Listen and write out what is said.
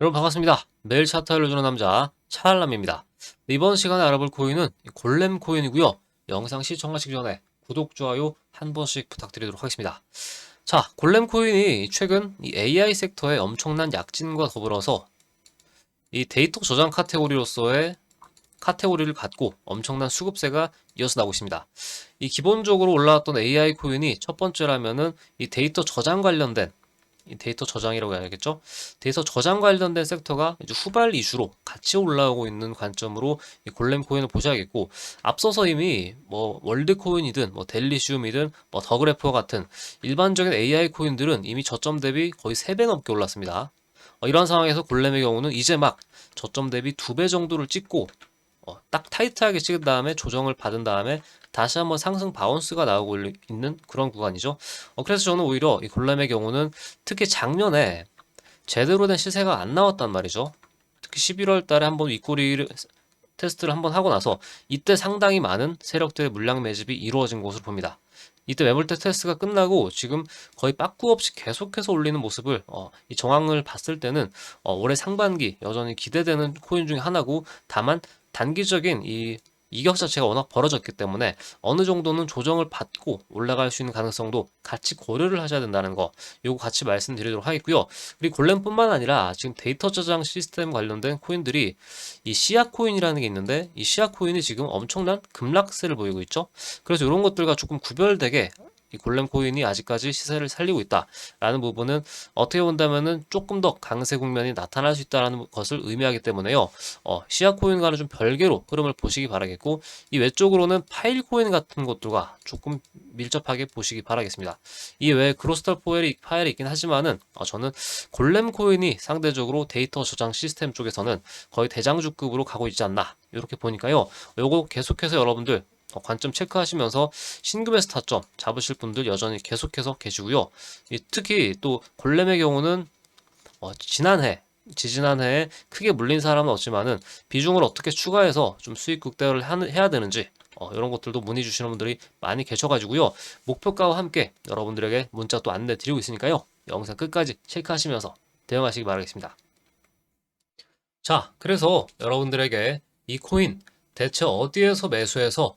여러분 반갑습니다. 매일 차트 알려주는 남자 차알람입니다. 이번 시간에 알아볼 코인은 골렘 코인이고요. 영상 시청하시기 전에 구독, 좋아요 한 번씩 부탁드리도록 하겠습니다. 자, 골렘 코인이 최근 이 AI 섹터의 엄청난 약진과 더불어서 이 데이터 저장 카테고리로서의 카테고리를 갖고 엄청난 수급세가 이어서 나오고 있습니다. 이 기본적으로 올라왔던 AI 코인이 첫 번째라면은 이 데이터 저장 관련된 이 데이터 저장이라고 해야겠죠? 데이터 저장 관련된 섹터가 이제 후발 이슈로 같이 올라오고 있는 관점으로 이 골렘 코인을 보셔야겠고 앞서서 이미 뭐 월드 코인이든 뭐 델리시움이든 뭐 더그래퍼 같은 일반적인 AI 코인들은 이미 저점 대비 거의 3배 넘게 올랐습니다. 어, 이런 상황에서 골렘의 경우는 이제 막 저점 대비 2배 정도를 찍고 어, 딱 타이트하게 찍은 다음에 조정을 받은 다음에 다시 한번 상승 바운스가 나오고 있는 그런 구간이죠. 어, 그래서 저는 오히려 이 골렘의 경우는 특히 작년에 제대로 된 시세가 안 나왔단 말이죠. 특히 11월 달에 한번 윗꼬리를 테스트를 한번 하고 나서 이때 상당히 많은 세력들의 물량 매집이 이루어진 것으로 봅니다. 이때 매물대 테스트가 끝나고 지금 거의 빠꾸 없이 계속해서 올리는 모습을 어, 이 정황을 봤을 때는 어, 올해 상반기 여전히 기대되는 코인 중에 하나고 다만 단기적인 이 이격 자체가 워낙 벌어졌기 때문에 어느 정도는 조정을 받고 올라갈 수 있는 가능성도 같이 고려를 하셔야 된다는 거 요거 같이 말씀드리도록 하겠고요. 그리고 골렘뿐만 아니라 지금 데이터 저장 시스템 관련된 코인들이 이 시아 코인이라는 게 있는데 이 시아 코인이 지금 엄청난 급락세를 보이고 있죠. 그래서 이런 것들과 조금 구별되게 이 골렘 코인이 아직까지 시세를 살리고 있다라는 부분은 어떻게 본다면은 조금 더 강세 국면이 나타날 수 있다라는 것을 의미하기 때문에요. 어, 시아 코인과는 좀 별개로 흐름을 보시기 바라겠고 이 외쪽으로는 파일 코인 같은 것들과 조금 밀접하게 보시기 바라겠습니다. 이 외에 크로스탈 포엘이 파일이 있긴 하지만은 어, 저는 골렘 코인이 상대적으로 데이터 저장 시스템 쪽에서는 거의 대장주급으로 가고 있지 않나 이렇게 보니까요. 요거 계속해서 여러분들 어, 관점 체크하시면서 신금에서 타점 잡으실 분들 여전히 계속해서 계시고요. 특히 또 골렘의 경우는 어, 지난해 지지난해에 크게 물린 사람은 없지만은 비중을 어떻게 추가해서 좀 수익 극대화를 해야 되는지 어, 이런 것들도 문의 주시는 분들이 많이 계셔가지고요. 목표가와 함께 여러분들에게 문자 또 안내 드리고 있으니까요. 영상 끝까지 체크하시면서 대응하시기 바라겠습니다. 자, 그래서 여러분들에게 이 코인 대체 어디에서 매수해서